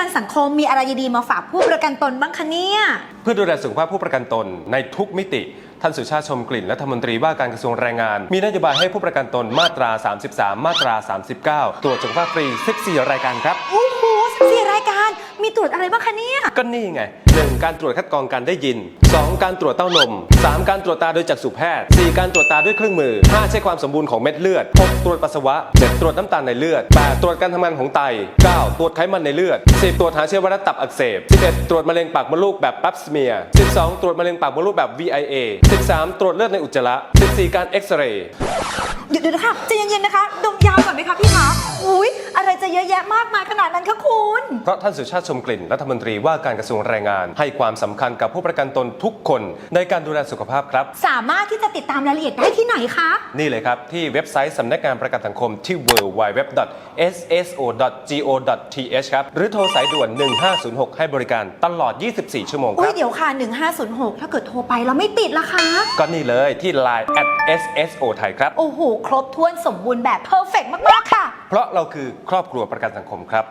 กันสังคมมีอะไรดีๆมาฝากผู้ประกันตนบ้างคะเนี่ย เพื่อดูแลสุขภาพผู้ประกันตนในทุกมิติ ท่านสุชาติชมกลิ่นรัฐมนตรีว่าการกระทรวงแรงงาน มีนโยบายให้ผู้ประกันตนมาตรา 33 มาตรา 39 ตรวจสุขภาพฟรี 14 รายการครับ โอ้โหสี่รายการ มีตรวจอะไรบ้างคะเนี่ย ก็นี่ไง 1. การตรวจคัดกรองการได้ยิน 2. การตรวจเต้านม 3. การตรวจตาโดยจักษุแพทย์ 4. การตรวจตาด้วยเครื่องมือ 5. เช็คความสมบูรณ์ของเม็ดเลือด 6. ตรวจปัสสาวะ 7. ตรวจน้ำตาลในเลือด 8. ตรวจการทำงานของไต 9. ตรวจไขมันในเลือด 10. ตรวจหาเชื้อไวรัสตับอักเสบ 11. ตรวจมะเร็งปากมดลูกแบบปั๊บสเมีย 12. ตรวจมะเร็งปากมดลูกแบบ VIA 13. ตรวจเลือดในอุจจาระ 14. การเอ็กซเรย์เดี๋ยวเดี๋ยวนะคะใจเย็นๆนะคะ ดมยาวก่อนไหมคะพี่คะอุ้ยอะไรจะ เยอะแยะมากมายขนาดนั้นคะคุณ เพราะท่านสุชาติชมกลิ่นรัฐมนตรีว่าการกระทรวงแรงงาน ให้ความสำคัญกับผู้ประกันตนทุกคนในการดูแลสุขภาพครับ สามารถที่จะติดตามรายละเอียดได้ที่ไหนคะ นี่เลยครับ ที่เว็บไซต์สำนักงานประกันสังคมที่ www.sso.go.th ครับ หรือโทรสายด่วน 1506 ให้บริการตลอด 24 ชั่วโมงคอุ้รัยบเดี๋ยวค่ะ 1506 ถ้าเกิดโทรไปแล้วไม่ติดล่ะคะ ก็นี่เลยที่ Line at @sso ไทยครับ โอ้โห ครบถ้วนสมบูรณ์แบบเพอร์เฟกมาก ๆ ค่ะ เพราะเราคือครอบครัวประกันสังคมครับ